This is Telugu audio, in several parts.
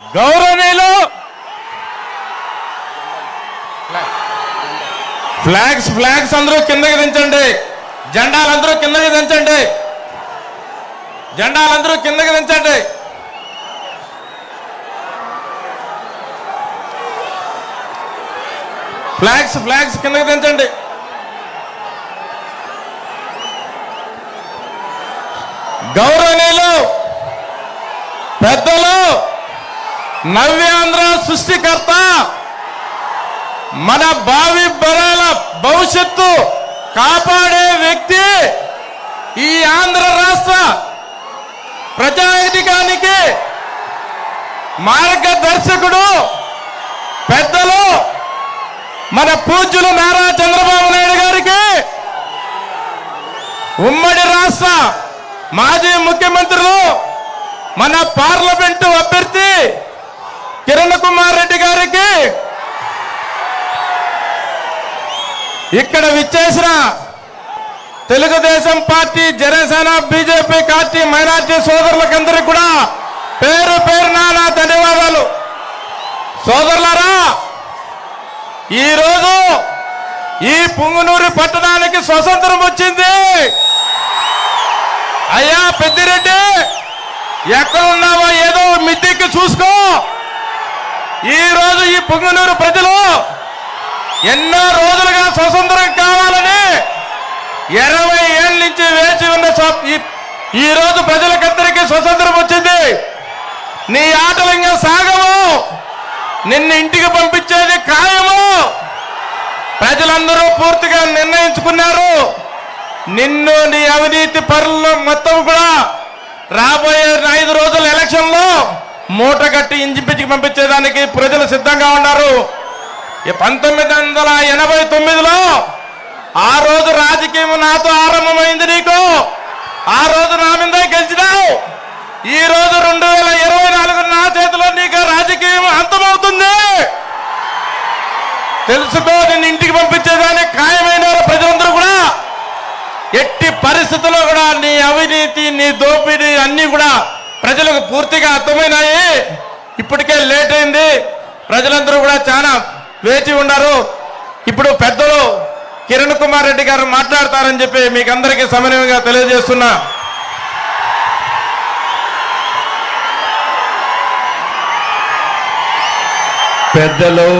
గౌరవనీయులు! ఫ్లాగ్స్ ఫ్లాగ్స్ అందరూ కిందకి దించండి. జెండాలందరూ కిందకి దించండి. జెండాలందరూ కిందకి దించండి. ఫ్లాగ్స్ ఫ్లాగ్స్ కిందకి దించండి. గౌరవ పెద్దలు నవ్యాంధ్ర సృష్టికర్త మన భావి బలాల భవిష్యత్తు కాపాడే వ్యక్తి ఈ ఆంధ్ర రాష్ట్ర ప్రజాధికానికి మార్గదర్శకుడు పెద్దలు మన పూజ్యులు నారా చంద్రబాబు నాయుడు గారికి ఉమ్మడి రాష్ట్ర మాజీ ముఖ్యమంత్రులు మన పార్లమెంటు అభ్యర్థి కిరణ్ కుమార్ రెడ్డి గారికి ఇక్కడ విచ్చేసిన Telugu Desam party Janasena BJP party minority సోదరులకందరికీ కూడా పేరు పేరు నా ధన్యవాదాలు. సోదరులారా ఈరోజు ఈ పుంగునూరు పట్టణానికి స్వతంత్రం వచ్చింది. అయ్యా పెద్దిరెడ్డి ఎక్కడ ఉన్నావో ఏదో మిద్దెక్కి చూసుకో. ఈరోజు ఈ పొంగనూరు ప్రజలు ఎన్నో రోజులుగా స్వతంత్రం కావాలని ఇరవై ఏళ్ళ నుంచి వేచి ఉన్న ఈ- రోజు ప్రజలకందరికీ స్వతంత్రం వచ్చింది. నీ ఆటలు ఇంకా సాగవు. నిన్ను ఇంటికి పంపించేది ఖాయము. ప్రజలందరూ పూర్తిగా నిర్ణయించుకున్నారు. నిన్ను నీ అవినీతి పరులు మొత్తం కూడా రాబోయే ఐదు రోజుల ఎలక్షన్లో మూట కట్టి ఇంజిపించి పంపించేదానికి ప్రజలు సిద్ధంగా ఉన్నారు. పంతొమ్మిది వందల ఎనభై తొమ్మిదిలో ఆ రోజు రాజకీయం నాతో ఆరంభమైంది నీకు. ఆ రోజు నా మీద గెలిచినావు. ఈ రోజు రెండు వేల ఇరవై నాలుగు నా చేతిలో నీకు రాజకీయం అంతమవుతుంది. తెలుసుకో నిన్ను ఇంటికి పంపించేదానికి ఖాయమైన ప్రజలందరూ ఎట్టి పరిస్థితుల్లో కూడా నీ అవినీతి నీ దోపిడీ అన్నీ కూడా ప్రజలకు పూర్తిగా అర్థమైనాయి. ఇప్పటికే లేట్ అయింది. ప్రజలందరూ కూడా చాలా వేచి ఉన్నారు. ఇప్పుడు పెద్దలు కిరణ్ కుమార్ రెడ్డి గారు మాట్లాడతారని చెప్పి మీకు అందరికీ సమన్వయంగా తెలియజేస్తున్నా. పెద్దలు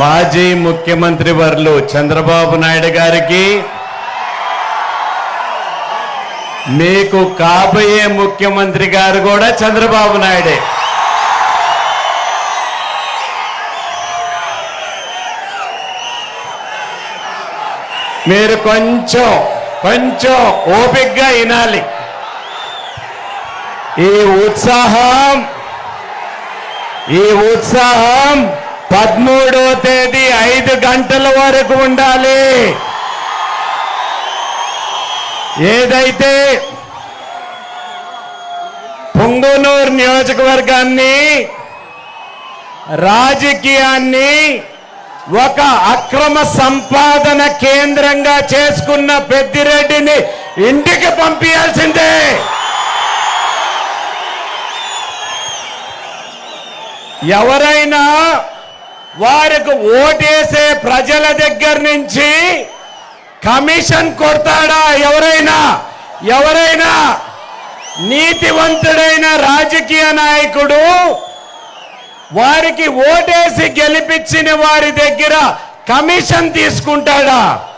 మాజీ ముఖ్యమంత్రి వర్లు చంద్రబాబు నాయుడు గారికి మీకు కాబోయే ముఖ్యమంత్రి గారు కూడా చంద్రబాబు నాయుడే. మీరు కొంచెం కొంచెం ఓపిగ్గా వినాలి. ఈ ఉత్సాహం ఈ ఉత్సాహం పదమూడో తేదీ ఐదు గంటల వరకు ఉండాలి. ఏదైతే పొంగునూరు నియోజకవర్గాన్ని రాజకీయాన్ని ఒక అక్రమ సంపాదన కేంద్రంగా చేసుకున్న పెద్దిరెడ్డిని ఇంటికి పంపించాల్సిందే ఎవరైనా వారికి ఓటేసే ప్రజల దగ్గర నుంచి కమిషన్ కొడతాడా ఎవరైనా? ఎవరైనా? నీతివంతుడైన రాజకీయ నాయకుడు వారికి ఓటేసి గెలిపించిన వారి దగ్గర కమిషన్ తీసుకుంటాడా?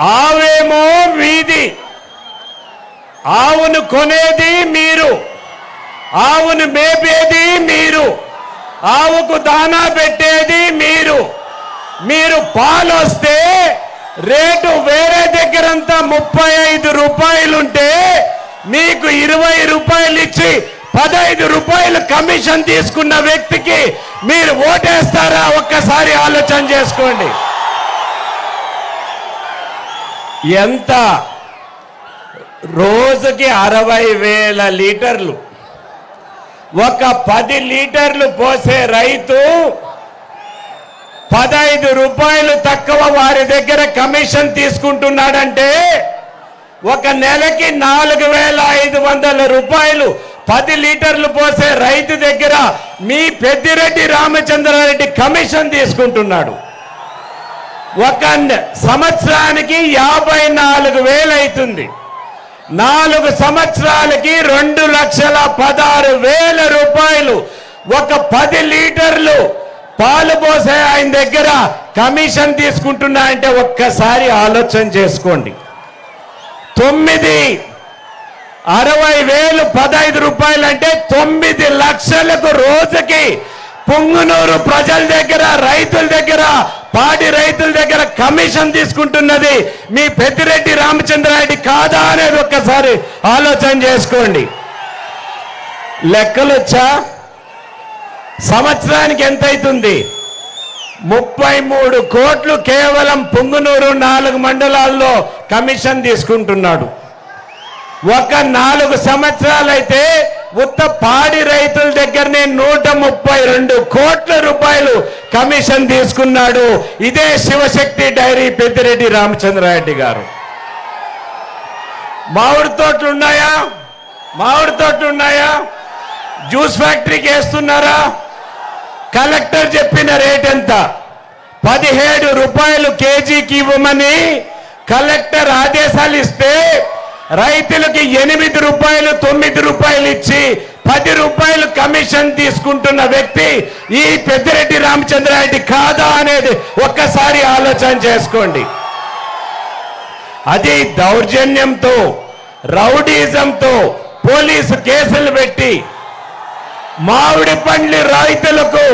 ఆవేమో వీధి. ఆవును కొనేది మీరు. ఆవును మేపేది మీరు. ఆవుకు దానా పెట్టేది మీరు. మీరు పాలు వస్తే రేటు వేరే దగ్గరంతా ముప్పై ఐదు రూపాయలుంటే మీకు ఇరవై రూపాయలు ఇచ్చి పదహైదు రూపాయలు కమిషన్ తీసుకున్న వ్యక్తికి మీరు ఓటేస్తారా? ఒక్కసారి ఆలోచన చేసుకోండి. ఎంత? రోజుకి అరవై వేల లీటర్లు. ఒక పది లీటర్లు పోసే రైతు పదహైదు రూపాయలు తక్కువ వారి దగ్గర కమిషన్ తీసుకుంటున్నాడంటే ఒక నెలకి నాలుగు వేల ఐదు వందల రూపాయలు పది లీటర్లు పోసే రైతు దగ్గర మీ పెద్దిరెడ్డి రామచంద్రారెడ్డి కమిషన్ తీసుకుంటున్నాడు. ఒక సంవత్సరానికి యాభై నాలుగు వేలు అవుతుంది. నాలుగు సంవత్సరాలకి రెండు లక్షల పదహారు వేల రూపాయలు. ఒక పది లీటర్లు పాలు పోసే ఆయన దగ్గర కమిషన్ తీసుకుంటున్నా అంటే ఒక్కసారి ఆలోచన చేసుకోండి. తొమ్మిది అరవై వేలు పదహైదు రూపాయలు అంటే తొమ్మిది లక్షలకు రోజుకి పుంగునూరు ప్రజల దగ్గర రైతుల దగ్గర పాడి రైతుల దగ్గర కమిషన్ తీసుకుంటున్నది. మీ పెద్దిరెడ్డి రామచంద్రారెడ్డి కాదా అనేది ఒక్కసారి ఆలోచన చేసుకోండి. లెక్కలు వచ్చా సంవత్సరానికి ఎంత అవుతుంది ముప్పై మూడు కోట్లు కేవలం పొంగునూరు నాలుగు మండలాల్లో కమిషన్ తీసుకుంటున్నాడు. ఒక నాలుగు సంవత్సరాలైతే ఉత్త పాడి రైతుల దగ్గరనే నూట ముప్పై రెండు కోట్ల రూపాయలు కమిషన్ తీసుకున్నాడు. ఇదే శివశక్తి డైరీ పెద్దిరెడ్డి రామచంద్రారెడ్డి గారు. మామిడి తోటలు ఉన్నాయా? మామిడి తోటలు ఉన్నాయా? జ్యూస్ ఫ్యాక్టరీకి వేస్తున్నారా? కలెక్టర్ చెప్పిన రేట్ ఎంత? పదిహేడు రూపాయలు కేజీకి ఇవ్వమని కలెక్టర్ ఆదేశాలు ఇస్తే రైతులకి ఎనిమిది రూపాయలు తొమ్మిది రూపాయలు ఇచ్చి పది రూపాయలు కమిషన్ తీసుకుంటున్న వ్యక్తి ఈ పెద్దిరెడ్డి రామచంద్రారెడ్డి కాదా అనేది ఒక్కసారి ఆలోచన చేసుకోండి. అది దౌర్జన్యంతో రౌడీజంతో పోలీసు కేసులు పెట్టి మామిడి పండ్లు రైతులకు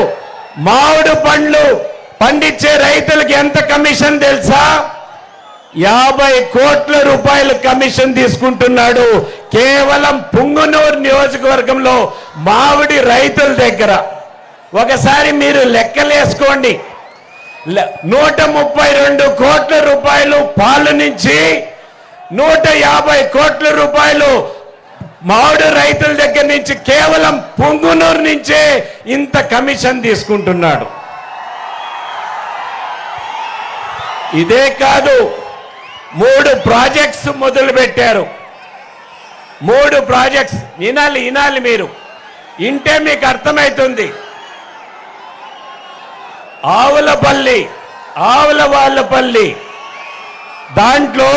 మామిడి పండ్లు పండించే రైతులకు ఎంత కమిషన్ తెలుసా? యాభై కోట్ల రూపాయలు కమిషన్ తీసుకుంటున్నాడు కేవలం పుంగునూరు నియోజకవర్గంలో మామిడి రైతుల దగ్గర. ఒకసారి మీరు లెక్కలేసుకోండి. నూట ముప్పై రెండు కోట్ల రూపాయలు పాలు నుంచి నూట యాభై కోట్ల రూపాయలు మామిడి రైతుల దగ్గర నుంచి కేవలం పొంగునూరు నుంచే ఇంత కమిషన్ తీసుకుంటున్నాడు. ఇదే కాదు. మూడు ప్రాజెక్ట్స్ మొదలు పెట్టారు. మూడు ప్రాజెక్ట్స్. వినాలి వినాలి మీరు. ఇంటే మీకు అర్థమవుతుంది ఆవులపల్లి ఆవుల వాళ్ళపల్లి. దాంట్లో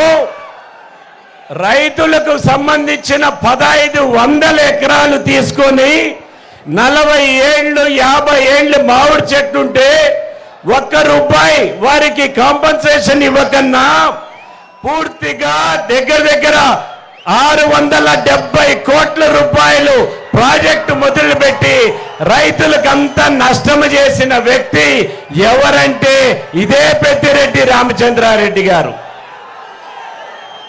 రైతులకు సంబంధించిన పదహైదు వందల ఎకరాలు తీసుకొని నలభై ఏళ్ళు యాభై ఏళ్ళు మామిడి చెట్టు ఉంటే ఒక్క రూపాయి వారికి కాంపన్సేషన్ ఇవ్వకన్నా పూర్తిగా దగ్గర దగ్గర ఆరు వందల డెబ్బై కోట్ల రూపాయలు ప్రాజెక్టు మొదలుపెట్టి రైతులకంతా నష్టం చేసిన వ్యక్తి ఎవరంటే ఇదే పెద్దిరెడ్డి రామచంద్రారెడ్డి గారు.